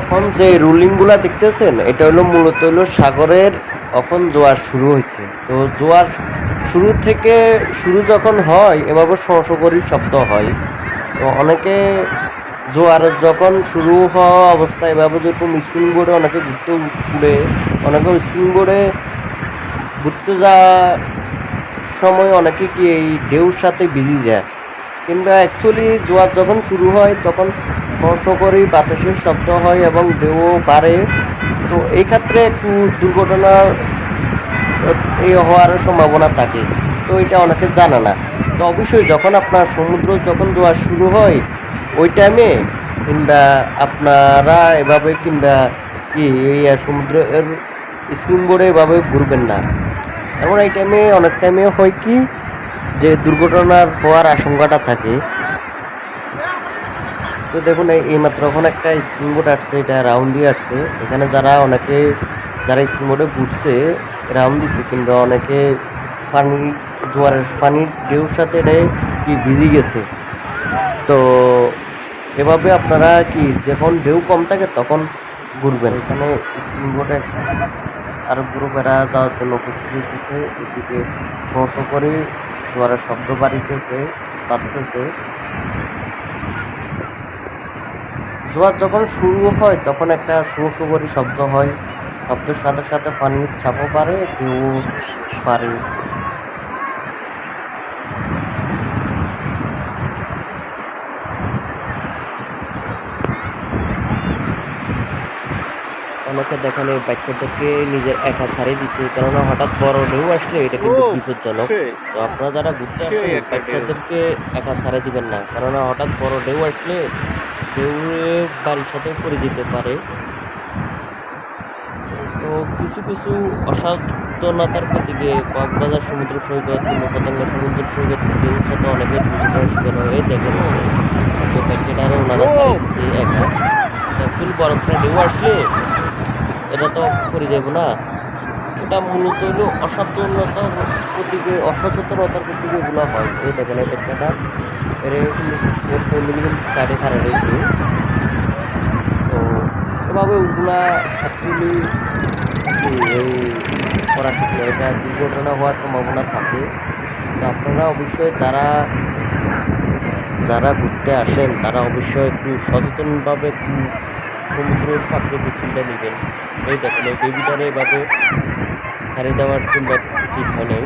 এখন যে রুলিংগুলা দেখতেছেন, এটা হলো মূলত হলো সাগরের এখন জোয়ার শুরু হয়েছে। তো জোয়ার শুরু থেকে শুরু যখন হয়, এভাবে সরসকরি শব্দ হয়। তো অনেকে জোয়ার যখন শুরু হওয়া অবস্থায় এভাবে যেরকম স্ক্রিন বোর্ডে অনেকে ঘুরতে উঠে অনেকে স্ক্রিন বোর্ডে ঘুরতে যাওয়ার সময় অনেকে কি এই ঢেউর সাথে ভিজে যায়? কিংবা অ্যাকচুয়ালি জোয়ার যখন শুরু হয়, তখন স্পর্শ করেই বাতাসের শব্দ হয় এবং ঢেউও বাড়ে। তো এই ক্ষেত্রে একটু দুর্ঘটনা হওয়ার সম্ভাবনা থাকে। তো এটা অনেকে জানে না। তো অবশ্যই যখন আপনার সমুদ্র যখন জোয়ার শুরু হয়, ওই টাইমে কিংবা আপনারা এভাবে কিংবা কি এই সমুদ্রের স্ক্রিন বোর্ডে এভাবে ঘুরবেন না। এমন এই টাইমে অনেক টাইমে হয় কি যে দুর্ঘটনার হওয়ার আশঙ্কাটা থাকে। তো দেখুন, এই এইমাত্র এখন একটা স্ক্রিন বোর্ড আসছে, এটা রাউন্ড দিয়ে আসছে। এখানে যারা অনেকে যারা স্ক্রিন বোর্ডে ঘুরছে রাউন্ড দিচ্ছে, কিংবা অনেকে পানি জোয়ারের পানির ঢেউর সাথে এটা কি ভিজে গেছে। তো এভাবে আপনারা কি যখন ঢেউ কম থাকে, তখন ঘুরবেন? এখানে স্ক্রিন বোর্ডে আর গ্রুপেরা যাওয়ার জন্য প্রস্তুতি দিচ্ছে এদিকে স্পর্শ করে জোয়ারের শব্দ বাড়িতেছে বাড়তেছে জোয়ার যখন শুরু হয়, তখন একটা সুসুগরি শব্দ হয়। শব্দের সাথে সাথে পানির ছাপও পারে ঢেউ বাড়ে। অনেকে দেখেন এই বাচ্চাদেরকে নিজের একা ছাড়িয়ে দিচ্ছে কেননা হঠাৎ বড় ঢেউ আসলে এটা কিন্তু বিপজ্জনক। তো আপনারা যারা ঘুরতে আসেন বাচ্চাদেরকে একা ছাড়ে দিবেন না কেননা হঠাৎ বড় ঢেউ আসলে ঢেউয়ে বাড়ির সাথে পড়ে যেতে পারে। তো কিছু কিছু অসাবধানতার প্রতিকে কক্সবাজার সমুদ্র সৈকত কিংবা পতঙ্গা সমুদ্র সৈকত ঢেউর সাথে অনেকে দুর্ঘটনার শিকার হয়ে দেখেন তো বাচ্চাটারও ওনারা ছাড়িয়ে দিচ্ছে একা। বড় একটা ঢেউ আসলে এটা তো করে যাব না। এটা মূলত হলো অসাবধানতার প্রতিকে, অসচেতনতার প্রতিকে এগুলো হয়। এই দেখেন, এই কিন্তু সাইডে খারাপ রয়েছে। তো এভাবে ওগুলা অ্যাকচুয়ালি এই করা ঠিক এটা দুর্ঘটনা হওয়ার সম্ভাবনা থাকে। তো আপনারা অবশ্যই যারা যারা ঘুরতে আসেন, তারা অবশ্যই একটু সচেতনভাবে সমুদ্রের পাত্রে বিক্রিটা নেবেন। দেখেন এই বেবিটারে এভাবে ছাড়িয়ে দেওয়ার কিংবা ঠিক হয় নাই।